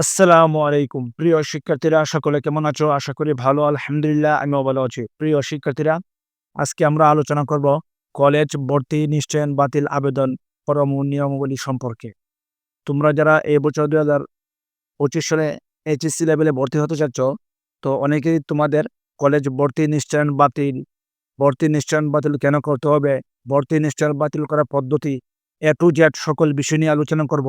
আসসালামু আলাইকুম। প্রিয় শিক্ষার্থীরা, সকলে কেমন আছো? আশা করি ভালো, আলহামদুলিল্লাহ, আমিও ভালো আছি। প্রিয় শিক্ষার্থীরা, আজকে আমরা আলোচনা করব কলেজ ভর্তি নিশ্চয়ন বাতিল আবেদন ফরম নিয়মাবলী সম্পর্কে। তোমরা যারা এই বছর দুই হাজার পঁচিশ সালে এইচএসসি লেভেলে ভর্তি হতে চাচ্ছ তো অনেকেই তোমাদের কলেজ ভর্তি নিশ্চয়ন বাতিল, ভর্তি নিশ্চয়ন বাতিল কেন করতে হবে, ভর্তি নিশ্চয়ন বাতিল করার পদ্ধতি এ টু জেড সকল বিষয় নিয়ে আলোচনা করব।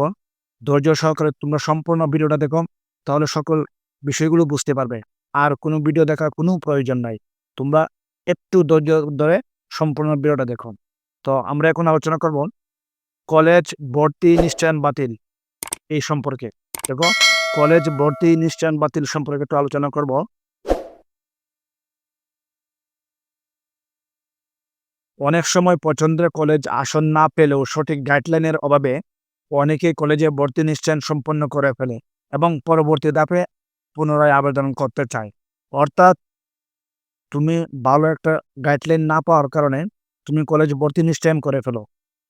ধৈর্য সহকারে তোমরা সম্পূর্ণ ভিডিওটা দেখো, তাহলে সকল বিষয়গুলো বুঝতে পারবে। আর কোনো ভিডিও দেখার কোনো প্রয়োজন নাই। তোমরা একটু ধৈর্য ধরে সম্পূর্ণ ভিডিওটা দেখো। তো আমরা এখন আলোচনা করব কলেজ ভর্তি নিশ্চয়ন বাতিল এই সম্পর্কে। দেখো, কলেজ ভর্তি নিশ্চয়ন বাতিল সম্পর্কে একটু আলোচনা করব। অনেক সময় পছন্দের কলেজ আসন না পেলেও সঠিক গাইডলাইনের অভাবে অনেকে কলেজে ভর্তি নিশ্চয়ন সম্পন্ন করে ফেলে এবং পরবর্তী ধাপে পুনরায় আবেদন করতে চায়। অর্থাৎ তুমি ভালো একটা গাইডলাইন না পাওয়ার কারণে তুমি কলেজ ভর্তি নিশ্চয়ন করে ফেলো।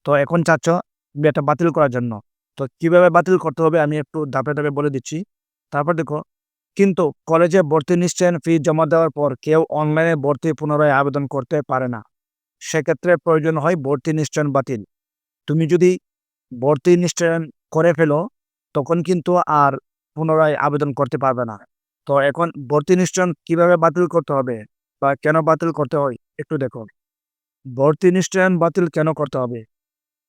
তো এখন চাচ্ছ এটা বাতিল করার জন্য। তো কীভাবে বাতিল করতে হবে আমি একটু ধাপে ধাপে বলে দিচ্ছি। তারপর দেখো, কিন্তু কলেজে ভর্তি নিশ্চয়ন ফি জমা দেওয়ার পর কেউ অনলাইনে ভর্তি পুনরায় আবেদন করতে পারে না। সেক্ষেত্রে প্রয়োজন হয় ভর্তি নিশ্চয়ন বাতিল। তুমি যদি ভর্তি নিশ্চয়ন করে ফেলো, তখন কিন্তু আর পুনরায় আবেদন করতে পারবে না। তো এখন ভর্তি নিশ্চয়ন কীভাবে বাতিল করতে হবে বা কেন বাতিল করতে হয় একটু দেখো ভর্তি নিশ্চয়ন বাতিল কেন করতে হবে?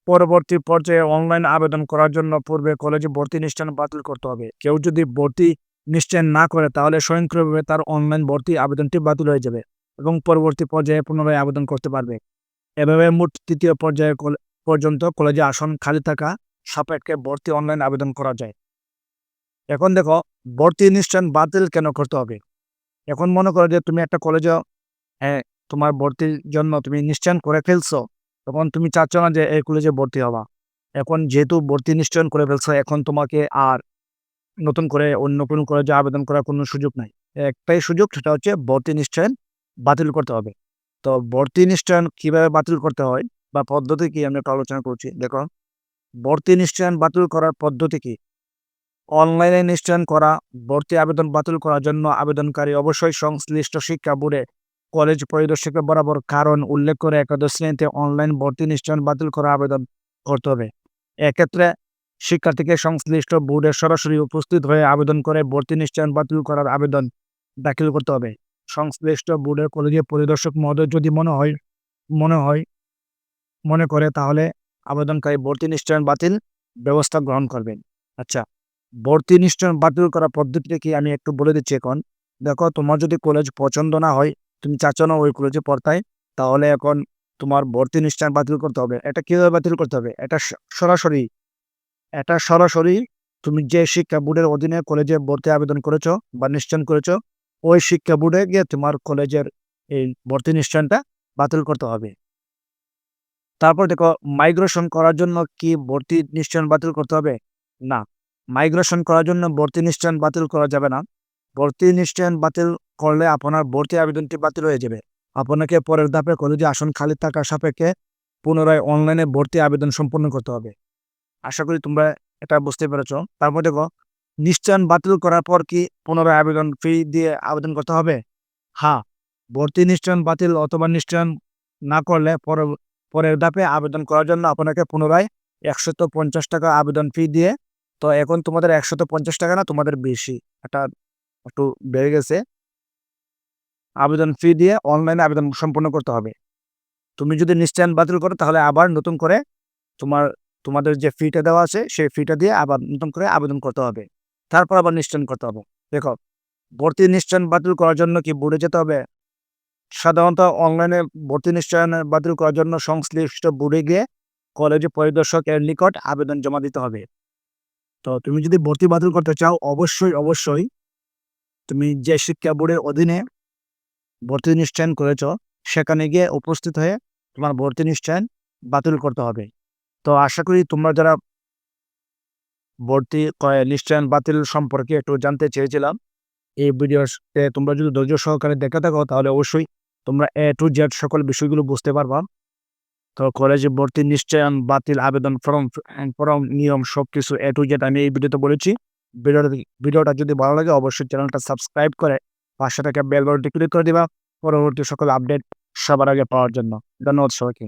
পরবর্তী পর্যায়ে অনলাইন আবেদন করার জন্য পূর্বে কলেজে ভর্তি নিশ্চয়ন বাতিল করতে হবে। কেউ যদি ভর্তি নিশ্চয়ন না করে, তাহলে স্বয়ংক্রিয়ভাবে তার অনলাইন ভর্তি আবেদনটি বাতিল হয়ে যাবে এবং পরবর্তী পর্যায়ে পুনরায় আবেদন করতে পারবে। এভাবে মোট তৃতীয় পর্যায়ে পর্যন্ত কলেজে আসন খালি থাকা সাপেক্ষে ভর্তি অনলাইন আবেদন করা যায়। এখন দেখো, ভর্তি নিশ্চয়ন বাতিল কেন করতে হবে? এখন মনে করো যে তুমি একটা কলেজে হ্যাঁ তোমার ভর্তির জন্য তুমি নিশ্চয়ন করে ফেলছো, তখন তুমি চাচ্ছ না যে এই কলেজে ভর্তি হবা। এখন যেহেতু ভর্তি নিশ্চয়ন করে ফেলছো, এখন তোমাকে আর নতুন করে অন্য কোনো কলেজে আবেদন করার কোনো সুযোগ নাই। একটাই সুযোগ, সেটা হচ্ছে ভর্তি নিশ্চয়ন বাতিল করতে হবে। তো ভর্তি নিশ্চয়ন কীভাবে বাতিল করতে হয়? বা পদ্ধতি কি? আমি একটা আলোচনা করছি। দেখো, ভর্তি নিশ্চয়ন বাতিল করার পদ্ধতি কি? অনলাইনে নিশ্চয়ন করা, ভর্তি আবেদন বাতিল করার জন্য আবেদনকারী অবশ্যই সংশ্লিষ্ট শিক্ষা বোর্ডে, কলেজ পরিদর্শকের বরাবর কারণ উল্লেখ করে একাদশ শ্রেণীতে অনলাইন ভর্তি নিশ্চয়ন বাতিল করা আবেদন করতে হবে। এক্ষেত্রে শিক্ষার্থীকে সংশ্লিষ্ট বোর্ডে সরাসরি উপস্থিত হয়ে আবেদন করে ভর্তি নিশ্চয়ন বাতিল করার আবেদন দাখিল করতে হবে। সংশ্লিষ্ট বোর্ডের কলেজের পরিদর্শক মহোদয় যদি মনে হয় মনে হয় মনে করে, তাহলে আবেদনকারী ভর্তি নিশ্চয়ন বাতিল ব্যবস্থা গ্রহণ করবেন। আচ্ছা ভর্তি নিশ্চয়ন বাতিল করার পদ্ধতিটা কি? আমি একটু বলে দিচ্ছি এখন। দেখো, তোমার যদি কলেজ পছন্দ না হয়, তুমি চাচ্ছ না ওই কলেজে পড়তাই তাহলে এখন তোমার ভর্তি নিশ্চয়ন বাতিল করতে হবে। এটা কীভাবে বাতিল করতে হবে? এটা সরাসরি এটা সরাসরি তুমি যে শিক্ষা বোর্ডের অধীনে কলেজে ভর্তি আবেদন করেছ বা নিশ্চয়ন করেছ, ওই শিক্ষা বোর্ডে গিয়ে তোমার কলেজের এই ভর্তি নিশ্চয়নটা বাতিল করতে হবে। তারপর দেখো মাইগ্রেশন করার জন্য কি ভর্তি নিশ্চয়ন বাতিল করতে হবে? না মাইগ্রেশন করার জন্য ভর্তি নিশ্চয়ন বাতিল করা যাবে না। ভর্তি নিশ্চয়ন বাতিল করলে আপনার ভর্তি আবেদনটি বাতিল হয়ে যাবে। আপনাকে পরের ধাপে কলেজে আসন খালি থাকা সাপেক্ষে পুনরায় অনলাইনে ভর্তি আবেদন সম্পন্ন করতে হবে। আশা করি তোমরা এটা বুঝতে পেরেছ। তারপর দেখো, নিশ্চয়ন বাতিল করার পর কি পুনরায় আবেদন ফি দিয়ে আবেদন করতে হবে? হ্যাঁ ভর্তি নিশ্চয়ন বাতিল অথবা নিশ্চয়ন না করলে পরে পরের ধাপে আবেদন করার জন্য আপনাকে পুনরায় একশত পঞ্চাশ টাকা আবেদন ফি দিয়ে, তো এখন তোমাদের একশত পঞ্চাশ টাকা না তোমাদের বেশি এটা একটু বেড়ে গেছে। আবেদন ফি দিয়ে অনলাইনে আবেদন সম্পন্ন করতে হবে। তুমি যদি নিশ্চয়ন বাতিল করো, তাহলে আবার নতুন করে তোমার, তোমাদের যে ফিটা দেওয়া আছে, সেই ফিটা দিয়ে আবার নতুন করে আবেদন করতে হবে। তারপর আবার নিশ্চয়ন করতে হবে। দেখো, ভর্তি নিশ্চয়ন বাতিল করার জন্য কি বোর্ডে যেতে হবে? সাধারণত অনলাইনে ভর্তি নিশ্চয়ন বাতিল করার জন্য সংশ্লিষ্ট বোর্ডে গিয়ে কলেজে পরিদর্শকের নিকট আবেদন জমা দিতে হবে। তো তুমি যদি ভর্তি বাতিল করতে চাও, অবশ্যই অবশ্যই তুমি যে শিক্ষা বোর্ডের অধীনে ভর্তি নিশ্চয়ন করেছ, সেখানে গিয়ে উপস্থিত হয়ে তোমার ভর্তি নিশ্চয়ন বাতিল করতে হবে। তো আশা করি তোমরা যারা ভর্তি নিশ্চয়ন বাতিল সম্পর্কে একটু জানতে চেয়েছিলাম, এই ভিডিওতে তোমরা যদি ধৈর্য সহকারে দেখে থাকো, তাহলে অবশ্যই তোমরা এ টু জেড সকল বিষয়গুলো বুঝতে পারবা। তো কলেজে ভর্তি নিশ্চয়ন বাতিল আবেদন ফর্ম ফর্ম নিয়ম সব কিছু এ টু জেড আমি এই ভিডিওতে বলেছি। ভিডিওটা ভিডিওটা যদি ভালো লাগে অবশ্যই চ্যানেলটা সাবস্ক্রাইব করে পাশে থেকে বেল বাটনটি ক্লিক করে দিবা। পরবর্তী সকল আপডেট সবার আগে পাওয়ার জন্য। ধন্যবাদ সবাইকে।